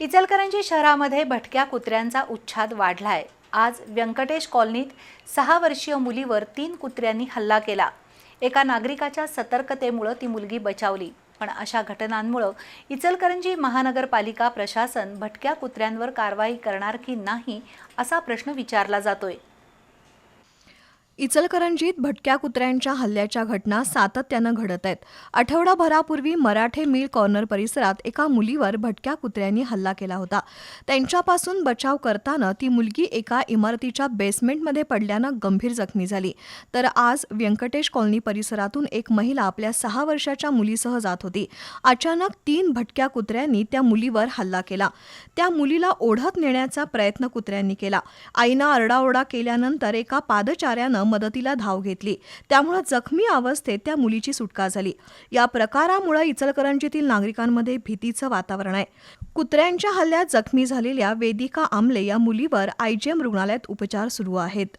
इचलकरंजी शहरामध्ये भटक्या कुत्र्यांचा उच्छाद वाढलाय. आज व्यंकटेश कॉलनीत सहा वर्षीय मुलीवर तीन कुत्र्यांनी हल्ला केला. एका नागरिकाच्या सतर्कतेमुळं ती मुलगी बचावली. पण अशा घटनांमुळं इचलकरंजी महानगरपालिका प्रशासन भटक्या कुत्र्यांवर कारवाई करणार की नाही असा प्रश्न विचारला जातोय. इचलकरंजीत भटक्या कुत्र्यांच्या हल्ल्याच्या घटना सातत्यानं घडत आहेत. आठवडाभरापूर्वी मराठे मिल कॉर्नर परिसरात एका मुलीवर भटक्या कुत्र्यांनी हल्ला केला होता. त्यांच्यापासून बचाव करताना ती मुलगी एका इमारतीच्या बेसमेंटमध्ये पडल्यानं गंभीर जखमी झाली. तर आज व्यंकटेश कॉलनी परिसरातून एक महिला आपल्या सहा वर्षाच्या मुलीसह जात होती. अचानक तीन भटक्या कुत्र्यांनी त्या मुलीवर हल्ला केला. त्या मुलीला ओढत नेण्याचा प्रयत्न कुत्र्यांनी केला. आईनं आरडाओरडा केल्यानंतर एका पादचाऱ्यानं मदतीला धाव घेतली. त्यामुळे जखमी अवस्थेत त्या मुलीची सुटका झाली. या प्रकारामुळे इचलकरंजीतील नागरिकांमध्ये भीतीचं वातावरण आहे. कुत्र्यांच्या हल्ल्यात जखमी झालेल्या वेदिका आमले या मुलीवर आयजीएम रुग्णालयात उपचार सुरू आहेत.